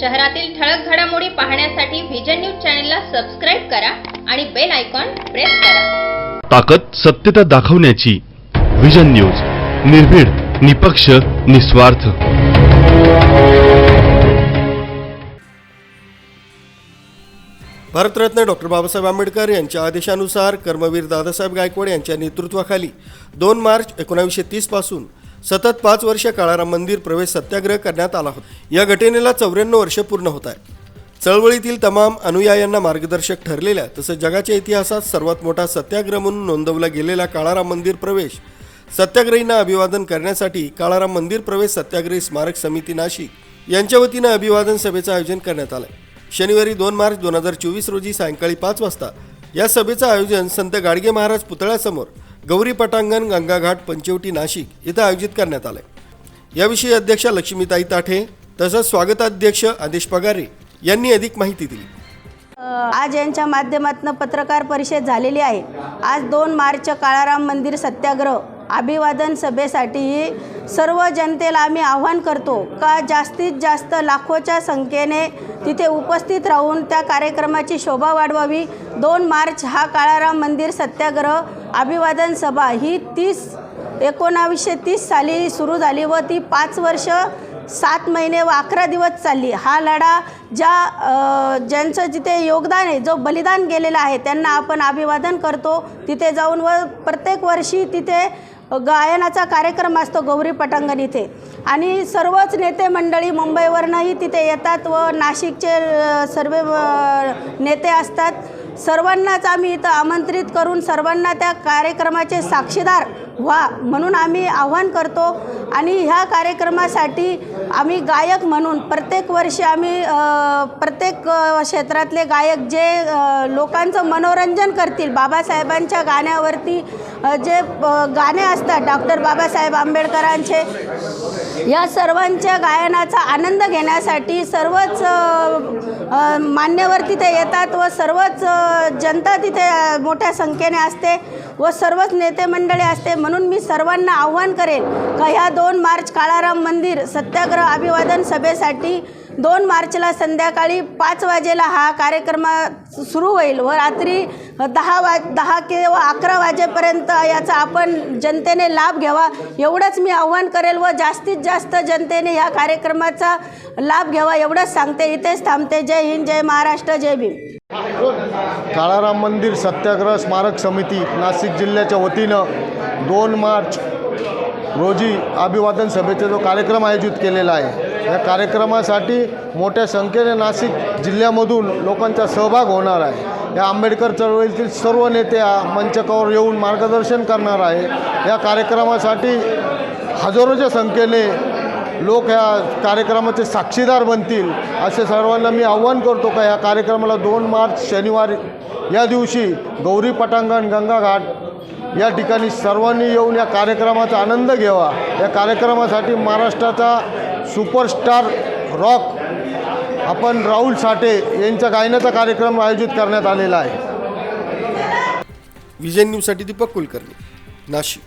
शहरातील ठळक घडामोडी पाहण्यासाठी व्हिजन न्यूज चॅनलला सबस्क्राईब करा आणि बेल आयकॉन प्रेस करा. ताकद सत्यता दाखवण्याची विजन न्यूज निर्भीड निपक्ष निस्वार्थ. भारतरत्न डॉक्टर बाबासाहेब आंबेडकर यांच्या आदेशानुसार कर्मवीर दादासाहेब गायकवाड यांच्या नेतृत्वाखाली दोन मार्च एकोणावीसशे तीसपासून सतत पाच वर्ष काळाराम मंदिर प्रवेश सत्याग्रह करण्यात आला होता. या घटनेला चौऱ्याण्णव वर्ष पूर्ण होत आहे. चळवळीतील तमाम अनुयायांना मार्गदर्शक ठरलेल्या तसंच जगाच्या इतिहासात सर्वात मोठा सत्याग्रह म्हणून नोंदवला गेलेला काळाराम मंदिर प्रवेश सत्याग्रहींना अभिवादन करण्यासाठी काळाराम मंदिर प्रवेश सत्याग्रही स्मारक समिती नाशिक यांच्या वतीनं अभिवादन सभेचं आयोजन करण्यात आलंय. शनिवारी दोन मार्च दोन हजार चोवीस रोजी सायंकाळी पाच वाजता या सभेचं आयोजन संत गाडगे महाराज पुतळ्यासमोर गौरी पटांगण गंगाघाट पंचवटी नाशिक इथं आयोजित करण्यात आलंय. याविषयी अध्यक्षा लक्ष्मीताई ताठे तसंच स्वागताध्यक्ष आदेश पगारे यांनी अधिक माहिती दिली. आज यांच्या माध्यमातून पत्रकार परिषद झालेली आहे. आज दोन मार्च काळाराम मंदिर सत्याग्रह अभिवादन सभेसाठी सर्व जनतेला आम्ही आव्हान करतो का जास्तीत जास्त लाखोच्या संख्येने तिथे उपस्थित राहून त्या कार्यक्रमाची शोभा वाढवावी? दोन मार्च हा काळाराम मंदिर सत्याग्रह अभिवादन सभा ही तीस एकोणावीसशे तीस साली सुरू झाली व ती पाच वर्ष सात महिने व अकरा दिवस चालली. हा लढा ज्या ज्यांचं जिथे योगदान आहे जो बलिदान गेलेला आहे त्यांना आपण अभिवादन करतो. तिथे जाऊन व प्रत्येक वर्षी तिथे गायनाचा कार्यक्रम असतो गौरी पटांगण इथे. आणि सर्वच नेते मंडळी मुंबईवरनंही तिथे येतात व नाशिकचे सर्व नेते असतात. सर्वांनाच आम्ही इथं आमंत्रित करून सर्वांना त्या कार्यक्रमाचे साक्षीदार व्हा म्हणून आम्ही आव्हान करतो आणि ह्या कार्यक्रमासाठी आम्ही गायक म्हणून प्रत्येक वर्षी आम्ही प्रत्येक क्षेत्रातले गायक जे लोकांचं मनोरंजन करतील बाबासाहेबांच्या गाण्यावरती जे गाणे असतात डॉक्टर बाबासाहेब आंबेडकरांचे या सर्वांच्या गायनाचा आनंद घेण्यासाठी सर्वच मान्यवर तिथे येतात व सर्वच जनता तिथे मोठ्या संख्येने असते. व सर्वच नेते मंडळी असते म्हणून मी सर्वांना आव्हान करेन का ह्या दोन मार्च काळाराम मंदिर सत्याग्रह अभिवादन सभेसाठी दोन मार्चला संध्याकाळी पाच वाजेला हा कार्यक्रम सुरू होईल व रात्री दहा वा दहा किंवा अकरा वाजेपर्यंत याचा आपण जनतेने लाभ घ्यावा एवढंच मी आव्हान करेल व जास्तीत जास्त जनतेने ह्या कार्यक्रमाचा लाभ घ्यावा एवढंच सांगते. इथेच थांबते. जय हिंद जय महाराष्ट्र जय भीम. काळाराम मंदिर सत्याग्रह स्मारक समिती नाशिक जिल्ह्याच्या वतीनं दोन मार्च रोजी अभिवादन सभेचा जो कार्यक्रम आयोजित केलेला आहे. या कार्यक्रमासाठी मोठ्या संख्येने नाशिक जिल्ह्यामधून लोकांचा सहभाग होणार आहे. या आंबेडकर चळवळीतील सर्व नेते या मंचकावर येऊन मार्गदर्शन करणार आहे. या कार्यक्रमासाठी हजारोच्या संख्येने लोक ह्या कार्यक्रमाचे साक्षीदार बनतील असे सर्वांना मी आव्हान करतो का या कार्यक्रमाला दोन मार्च शनिवारी या दिवशी गौरी पटांगण गंगाघाट या ठिकाणी सर्वांनी येऊन या कार्यक्रमाचा आनंद घ्यावा. या कार्यक्रमासाठी महाराष्ट्राचा सुपरस्टार रॉक आपण राहुल साठे यांच्या गायनाचा कार्यक्रम आयोजित करण्यात आलेला आहे. विजय न्यूजसाठी दीपक कुलकर्णी नाशिक.